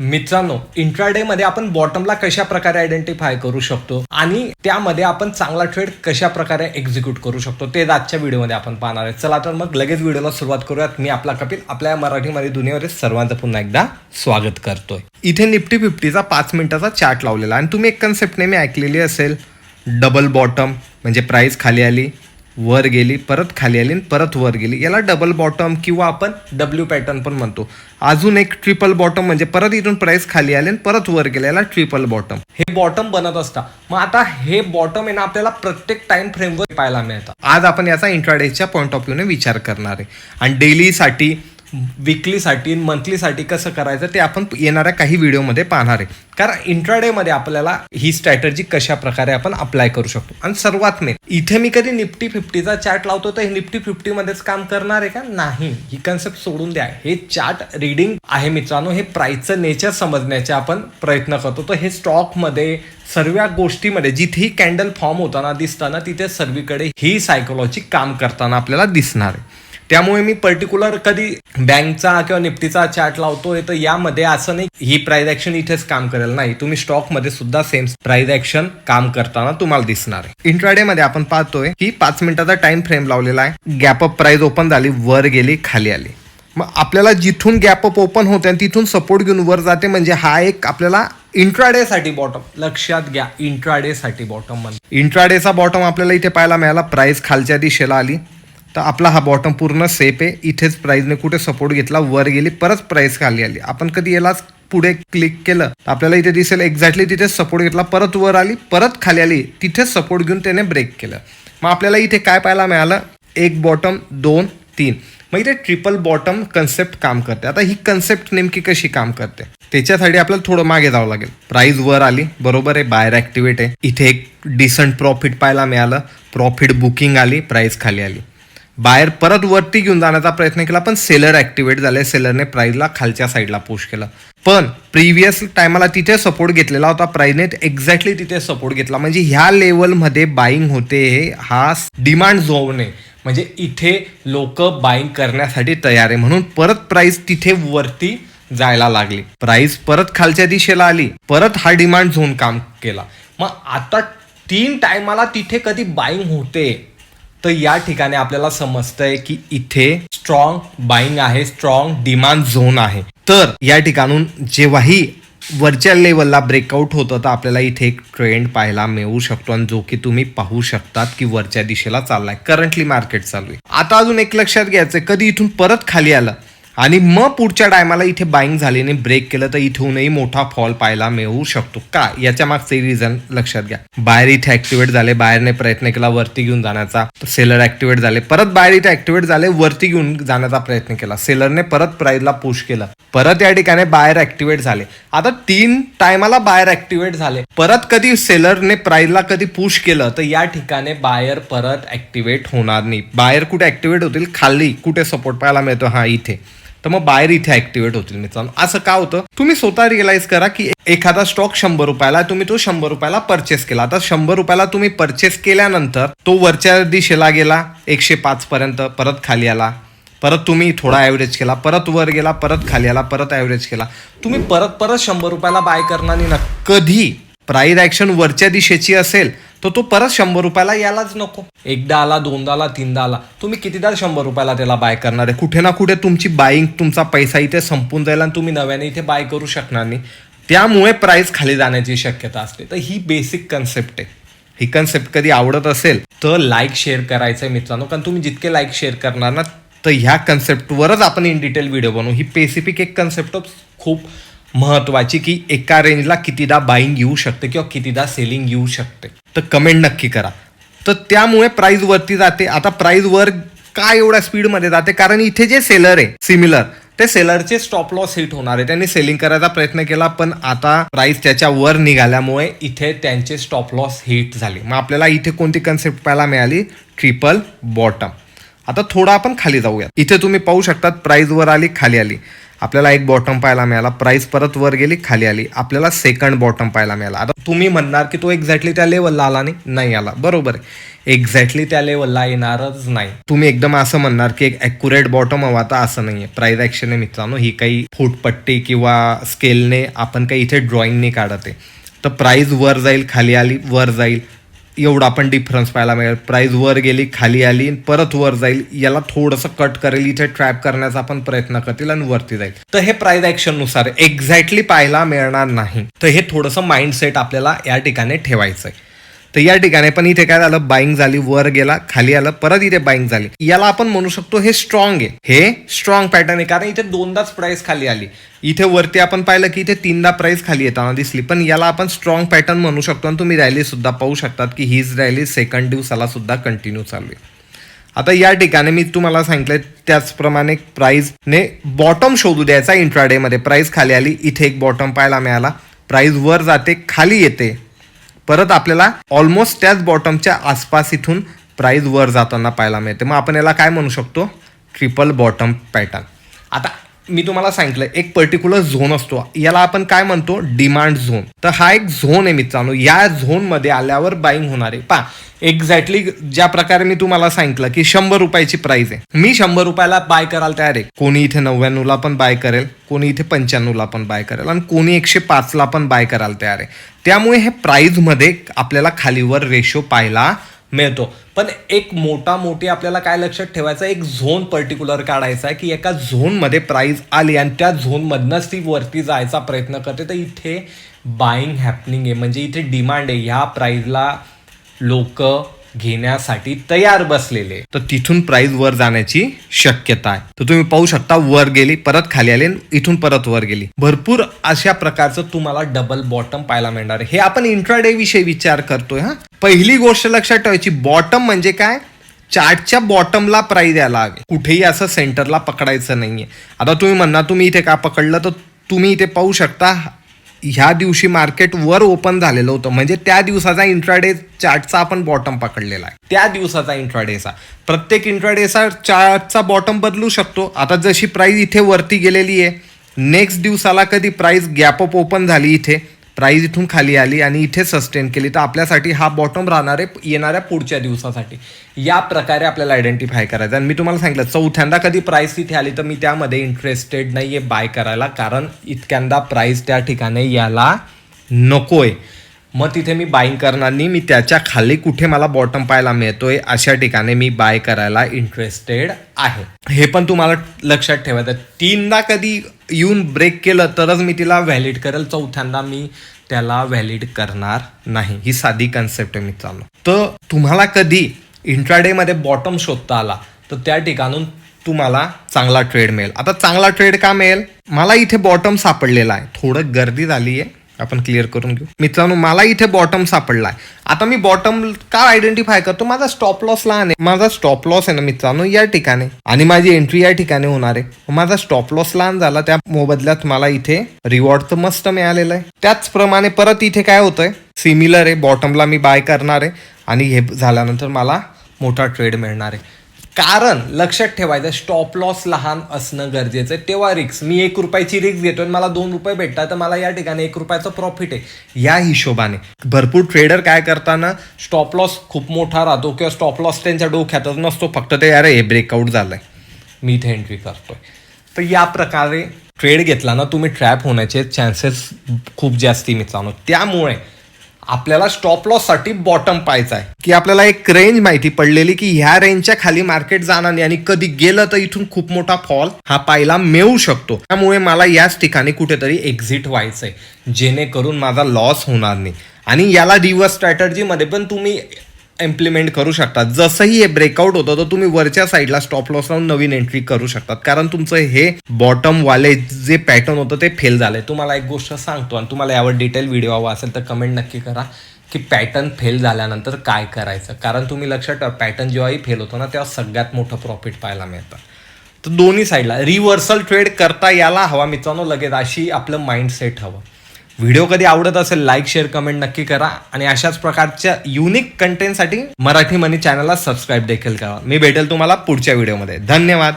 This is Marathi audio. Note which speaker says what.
Speaker 1: मित्रांनो इंट्राडे मध्ये आपण बॉटमला कशा प्रकारे आयडेंटिफाय करू शकतो आणि त्यामध्ये आपण चांगला ट्रेड कशा प्रकारे एक्झिक्यूट करू शकतो ते आजच्या व्हिडिओमध्ये आपण पाहणार आहे. चला तर मग लगेच व्हिडिओला सुरुवात करूयात. मी आपला कपिल आपल्या मराठीमध्ये दुनियेवर सर्वांचं पुन्हा एकदा स्वागत करतोय. इथे निफ्टी फिफ्टीचा पाच मिनिटाचा चार्ट लावलेला आणि तुम्ही एक कन्सेप्ट नेहमी ऐकलेली असेल डबल बॉटम म्हणजे प्राईस खाली आली. वर गेली परत खाली आली आणि परत वर गेली. याला डबल बॉटम किंवा आपण डब्ल्यू पॅटर्न पण म्हणतो. अजून एक ट्रिपल बॉटम म्हणजे परत इथून प्राइस खाली आली आणि परत वर गेले याला ट्रिपल बॉटम हे बॉटम बनत असता. मग आता हे बॉटम आहे ना आपल्याला प्रत्येक टाइम फ्रेमवर पाहायला मिळतं. आज आपण याचा इंट्राडेच्या पॉईंट ऑफ व्ह्यूने विचार करणार आहे. आणि डेलीसाठी विकलीसाठी मंथलीसाठी कसं करायचं ते आपण येणाऱ्या काही व्हिडिओमध्ये पाहणार आहे. कारण इंट्राडेमध्ये आपल्याला ही स्ट्रॅटर्जी कशा प्रकारे आपण अप्लाय करू शकतो. आणि सर्वात मेन इथे मी कधी निफ्टी फिफ्टीचा चार्ट लावतो तर हे निफ्टी फिफ्टीमध्येच काम करणार आहे का? नाही. ही कन्सेप्ट सोडून द्या. हे चार्ट रिडिंग आहे मित्रांनो. हे प्राईसचं नेचर समजण्याचे आपण प्रयत्न करतो. तर हे स्टॉकमध्ये सर्व गोष्टीमध्ये जिथेही कॅन्डल फॉर्म होताना दिसताना तिथे सर्वीकडे ही सायकोलॉजी काम करताना आपल्याला दिसणार आहे. त्यामुळे मी पर्टिक्युलर कधी बँकचा किंवा निफ्टीचा चार्ट लावतोय तर यामध्ये असं नाही ही प्राइस ऍक्शन इथेच काम करेल. नाही तुम्ही स्टॉकमध्ये सुद्धा सेम प्राइस ऍक्शन काम करताना तुम्हाला दिसणार आहे. इंट्राडे मध्ये आपण पाहतोय की पाच मिनिटाचा टाइम फ्रेम लावलेला आहे. गॅप अप प्राइस ओपन झाली वर गेली खाली आली. मग आपल्याला जिथून गॅप अप ओपन होते आणि तिथून सपोर्ट घेऊन वर जाते म्हणजे हा एक आपल्याला इंट्राडे साठी बॉटम लक्षात घ्या इंट्राडे साठी बॉटम म्हणजे. इंट्राडेचा बॉटम आपल्याला इथे पाहायला मिळाला. प्राइस खालच्या दिशेला आली. तर आपला हा बॉटम पूर्ण सेफ आहे. इथेच प्राईजने कुठे सपोर्ट घेतला वर गेली परत प्राईस खाली आली. आपण कधी यालाच पुढे क्लिक केलं आपल्याला इथे दिसेल एक्झॅक्टली तिथे सपोर्ट घेतला परत वर आली परत खाली आली तिथेच सपोर्ट घेऊन त्याने ब्रेक केलं. मग आपल्याला इथे काय पाहायला मिळालं? एक बॉटम दोन तीन. मग इथे ट्रिपल बॉटम कन्सेप्ट काम करते. आता ही कन्सेप्ट नेमकी कशी काम करते? त्याच्यासाठी आपल्याला थोडं मागे जावं लागेल. प्राइस वर आली बरोबर आहे बाहेर ॲक्टिवेट आहे. इथे एक डिसंट प्रॉफिट पाहायला मिळालं. प्रॉफिट बुकिंग आली प्राइस खाली आली. बाहेर परत वरती घेऊन जाण्याचा प्रयत्न केला पण सेलर ऍक्टिव्हेट झाले. सेलरने प्राईजला खालच्या साईडला पुश केलं. पण प्रिव्हियस टायमाला तिथे सपोर्ट घेतलेला होता. प्राईजने एक्झॅक्टली तिथे सपोर्ट घेतला. म्हणजे ह्या लेवलमध्ये बाईंग होते हा डिमांड झोन आहे म्हणजे इथे लोक बाईंग करण्यासाठी तयार आहे म्हणून परत प्राईस तिथे वरती जायला लागली. प्राईस परत खालच्या दिशेला आली. परत हा डिमांड झोन काम केला. मग आता तीन टायमाला तिथे कधी बाईंग होते? तर या ठिकाणी आपल्याला समजतंय की इथे स्ट्रॉंग बाईंग आहे स्ट्रॉंग डिमांड झोन आहे. तर या ठिकाणून जेव्हाही वरच्या लेवलला ब्रेकआउट होतं तर आपल्याला इथे एक ट्रेंड पाहायला मिळू शकतो आणि जो की तुम्ही पाहू शकतात की वरच्या दिशेला चाललाय. करंटली मार्केट चालू आहे. आता अजून एक लक्षात घ्यायचंय कधी इथून परत खाली आलं? आणि मग पुढच्या टायमाला इथे बाईंग झाल्याने ब्रेक केलं तर इथूनही मोठा फॉल पाहायला मिळू शकतो. का? याच्या मागचे रिझन लक्षात घ्या. बाहेर इथे ऍक्टिवेट झाले बाहेरने प्रयत्न केला वरती घेऊन जाण्याचा सेलर ऍक्टिव्हेट झाले परत बाहेर इथे ऍक्टिवेट झाले वरती घेऊन जाण्याचा प्रयत्न केला. सेलरने परत प्राईजला पुश केलं. परत या ठिकाणी बाहेर ऍक्टिव्हेट झाले. आता तीन टायमाला बाहेर ऍक्टिव्हेट झाले. परत कधी सेलरने प्राईजला कधी पुश केलं तर या ठिकाणी बायर परत ऍक्टिव्हेट होणार नाही. बाहेर कुठे ऍक्टिवेट होतील? खाली कुठे सपोर्ट पाहायला मिळतो? हा इथे. तर मग बाहेर इथे ऍक्टिवेट होतील मित्रांनो. असं का होतं? तुम्ही स्वतः रिअलाइज करा की एखादा स्टॉक शंभर रुपयाला तुम्ही तो शंभर रुपयाला परचेस केला. आता शंभर रुपयाला तुम्ही परचेस केल्यानंतर तो वरच्या दिशेला गेला एकशे पाच पर्यंत परत खाली आला. परत तुम्ही थोडा ॲव्हरेज केला परत वर गेला परत खाली आला परत ॲव्हरेज केला. तुम्ही परत परत शंभर रुपयाला बाय करणार नाही ना. कधी? प्राईज ॲक्शन वरच्या दिशेची असेल तर तो परत शंभर रुपयाला यायलाच नको. एकदा आला दोनदा आला तीनदा आला. तुम्ही कितीदा शंभर रुपयाला त्याला बाय करणार आहे? कुठे ना कुठे तुमची बाईंग तुमचा पैसा इथे संपून जाईल आणि तुम्ही नव्याने इथे बाय करू शकणार नाही. त्यामुळे प्राईस खाली जाण्याची शक्यता असते. तर ही बेसिक कन्सेप्ट आहे. ही कन्सेप्ट कधी आवडत असेल तर लाईक शेअर करायचं आहे मित्रांनो. कारण तुम्ही जितके लाईक शेअर करणार ना तर ह्या कन्सेप्टवरच आपण इन डिटेल व्हिडिओ बनवू. ही स्पेसिफिक एक कन्सेप्ट खूप महत्वाची की एका रेंजला कितीदा बाईंग येऊ शकते किंवा कितीदा सेलिंग येऊ शकते. तर कमेंट नक्की करा. तर त्यामुळे प्राईज वरती जाते. आता प्राईज वर का एवढ्या स्पीडमध्ये जाते? कारण इथे जे सेलर आहे सिमिलर ते सेलरचे स्टॉप लॉस हिट होणार आहे. त्यांनी सेलिंग करायचा प्रयत्न केला पण आता प्राइस त्याच्या वर निघाल्यामुळे इथे त्यांचे स्टॉप लॉस हिट झाले. मग आपल्याला इथे कोणती कन्सेप्ट पाहायला मिळाली? ट्रिपल बॉटम आता थोडं आपण खाली जाऊया इथे तुम्ही पाहू शकतात प्राइस वर आली खाली आली. आपल्याला एक बॉटम पाहायला मिळाला. प्राइस परत वर गेली खाली आली. आपल्याला सेकंड बॉटम पाहायला मिळाला. आता तुम्ही म्हणणार की तो एक्झॅक्टली त्या लेवलला आला नाही नाही आला. बरोबर आहे. एक्झॅक्टली त्या लेवलला येणारच नाही. तुम्ही एकदम असं म्हणणार की एक ॲक्युरेट बॉटम हवा. आता असं नाहीये. आहे प्राईज आहे मित्रांनो. ही काही फुटपट्टी किंवा स्केलने आपण काही इथे ड्रॉइंगने काढत आहे. तर प्राईज वर जाईल खाली आली वर जाईल. एवढा पण डिफरन्स पाहायला मिळेल. प्राईज वर गेली खाली आली परत वर जाईल. याला थोडंसं कट करेल इथे ट्रॅप करण्याचा आपण प्रयत्न करतील आणि वरती जाईल. तर हे प्राईज ऍक्शननुसार एक्झॅक्टली पाहायला मिळणार नाही. तर हे थोडंसं माइंडसेट आपल्याला या ठिकाणी ठेवायचं आहे तर या ठिकाणी पण इथे काय झालं? बाईंग झाली वर गेला खाली आलं परत इथे बाईंग झाली. याला आपण म्हणू शकतो हे स्ट्रॉंग आहे. हे स्ट्रॉंग पॅटर्न आहे. कारण इथे दोनदाच प्राइस खाली आली. इथे वरती आपण पाहिलं की इथे तीनदा प्राइस खाली येताना दिसली. पण याला आपण स्ट्रॉंग पॅटर्न म्हणू शकतो. आणि तुम्ही रॅली सुद्धा पाहू शकतात की हीच रॅली सेकंड दिवसाला सुद्धा कंटिन्यू चालू आहे. आता या ठिकाणी मी तुम्हाला सांगितलंय त्याचप्रमाणे प्राइसने बॉटम शोधू द्यायचा इंट्राडे मध्ये. प्राइस खाली आली इथे एक बॉटम पाहायला मिळाला. प्राइस वर जाते खाली येते. परत आपल्याला ऑलमोस्ट त्याच बॉटमच्या आसपास इथून प्राईज वर जाताना पाहायला मिळते. मग आपण याला काय म्हणू शकतो? ट्रिपल बॉटम पॅटर्न आता मी तुम्हाला सांगितलं एक पर्टिक्युलर झोन असतो. याला आपण काय म्हणतो? डिमांड झोन तर हा एक झोन आहे मित्रांनो. या झोनमध्ये आल्यावर बाईंग होणार आहे. पा एक्झॅक्टली ज्या प्रकारे मी तुम्हाला सांगितलं की शंभर रुपयाची प्राइस आहे. मी शंभर रुपयाला बाय करायला तयार आहे. कोणी इथे नव्याण्णवला पण बाय करेल कोणी इथे पंच्याण्णवला पण बाय करेल आणि कोणी एकशे पाचला पण बाय करायला तयार आहे. त्यामुळे हे प्राईजमध्ये आपल्याला खालीवर रेशो पाहायला मिळतो. पण एक मोठा मोठी आपल्याला काय लक्षात ठेवायचं एक झोन पर्टिक्युलर काढायचा आहे की एका झोनमध्ये प्राईज आली आणि त्या झोनमधनंच ती वरती जायचा प्रयत्न करते तर इथे बाईंग हॅपनिंग आहे. म्हणजे इथे डिमांड आहे. ह्या प्राईजला लोक घेण्यासाठी तयार बसलेले. तर तिथून प्राइस वर जाण्याची शक्यता आहे. तर तुम्ही पाहू शकता वर गेली परत खाली आले इथून परत वर गेली. भरपूर अशा प्रकारचं तुम्हाला डबल बॉटम पाहायला मिळणार आहे. हे आपण इंट्राडे विषयी विचार करतोय हा. पहिली गोष्ट लक्षात ठेवायची बॉटम म्हणजे काय? चार्टच्या बॉटमला प्राईज यायला हवी. कुठेही असं सेंटरला पकडायचं नाहीये. आता तुम्ही म्हणणार तुम्ही इथे का पकडलं? तर तुम्ही इथे पाहू शकता ह्या दिवशी मार्केट वर ओपन झालेलं होतं. म्हणजे त्या दिवसाचा इंट्राडे चार्टचा आपण बॉटम पकडलेला आहे. त्या दिवसाचा इंट्राडेचा प्रत्येक इंट्राडेचा चार्टचा बॉटम बदलू शकतो. आता जशी प्राईज इथे वरती गेलेली आहे नेक्स्ट दिवसाला कधी प्राईस गॅप अप ओपन झाली इथे प्राईज इथून खाली आली आणि इथे सस्टेन केली. तर आपल्यासाठी हा बॉटम राहणार आहे येणाऱ्या पुढच्या दिवसासाठी. या प्रकारे आपल्याला आयडेंटिफाय करायचं. आणि मी तुम्हाला सांगितलं चौथ्यांदा कधी प्राईस तिथे आली तर मी त्यामध्ये इंटरेस्टेड नाही आहे बाय करायला. कारण इतक्यांदा प्राईस त्या ठिकाणी याला आहे मग तिथे मी बाईंग करणार नाही. मी त्याच्याखाली कुठे मला बॉटम पाहायला मिळतोय अशा ठिकाणी मी बाय करायला इंटरेस्टेड आहे. हे पण तुम्हाला लक्षात ठेवायचं तीनदा कधी येऊन ब्रेक केलं तरच मी तिला व्हॅलिड करेल. चौथ्यांदा मी त्याला व्हॅलिड करणार नाही. ही साधी कन्सेप्ट आहे मित्रांनो. तर तुम्हाला कधी इंट्राडेमध्ये बॉटम शोधता आला तर त्या ठिकाणून तुम्हाला चांगला ट्रेड मिळेल. आता चांगला ट्रेड का मिळेल? मला इथे बॉटम सापडलेला आहे. थोडं गर्दी झाली आहे आपण क्लिअर करून घेऊ. मित्रांनो मला इथे बॉटम सापडला आहे आता मी बॉटम का आयडेंटिफाय करतो? माझा स्टॉप लॉस लहान आहे. माझा स्टॉप लॉस आहे ना मित्रांनो या ठिकाणी. आणि माझी एंट्री या ठिकाणी होणार आहे. माझा स्टॉप लॉस लहान झाला त्या मोबदल्यात मला इथे रिवॉर्ड तर मस्त मिळालेलं आहे. त्याचप्रमाणे परत इथे काय होतंय? सिमिलर आहे. बॉटमला मी बाय करणार आहे. आणि हे झाल्यानंतर मला मोठा ट्रेड मिळणार आहे. कारण लक्षात ठेवायचं स्टॉप लॉस लहान असणं गरजेचं आहे. तेव्हा रिक्स मी एक रुपयाची रिक्स घेतो आणि मला दोन रुपये भेटतात तर मला या ठिकाणी एक रुपयाचं प्रॉफिट आहे. या हिशोबाने. भरपूर ट्रेडर काय करताना स्टॉप लॉस खूप मोठा राहतो किंवा स्टॉप लॉस त्यांच्या डोक्यातच नसतो फक्त ते अरे हे ब्रेकआउट झालंय. मी इथे एंट्री करतोय. तर या प्रकारे ट्रेड घेतला ना तुम्ही ट्रॅप होण्याचे चान्सेस खूप जास्ती मित्रांनो. त्यामुळे आपल्याला स्टॉप लॉससाठी बॉटम पाहायचा आहे. की आपल्याला एक रेंज माहिती पडलेली की ह्या रेंजच्या खाली मार्केट जाणार नाही आणि कधी गेलं तर इथून खूप मोठा फॉल हा पाहायला मिळू शकतो. त्यामुळे मला याच ठिकाणी कुठेतरी एक्झिट व्हायचंय. जेणेकरून माझा लॉस होणार नाही. आणि याला रिव्हर्स स्ट्रॅटर्जीमध्ये पण तुम्ही इम्प्लिमेंट करू शकतात. जसंही हे ब्रेकआउट होतं तर तुम्ही वरच्या साईडला स्टॉप लॉस लावून नवीन एंट्री करू शकतात. कारण तुमचं हे बॉटम वाले जे पॅटर्न होतं ते फेल झालंय. तुम्हाला एक गोष्ट सांगतो आणि तुम्हाला यावर डिटेल व्हिडिओ हवा असेल तर कमेंट नक्की करा की पॅटर्न फेल झाल्यानंतर काय करायचं. कारण तुम्ही लक्षात ठेवा पॅटर्न जेव्हाही फेल होतो ना तेव्हा सगळ्यात मोठं प्रॉफिट पाहायला मिळतं. तर दोन्ही साईडला रिव्हर्सल ट्रेड करता याला हवा मित्रांनो. लगेच अशी आपलं माइंडसेट हवं. व्हिडिओ कधी आवडत असेल लाईक शेअर कमेंट नक्की करा. आणि अशाच प्रकारच्या युनिक कंटेंटसाठी मराठी मनी चॅनलला सबस्क्राईब देखील करा. मी भेटेल तुम्हाला पुढच्या व्हिडिओमध्ये धन्यवाद.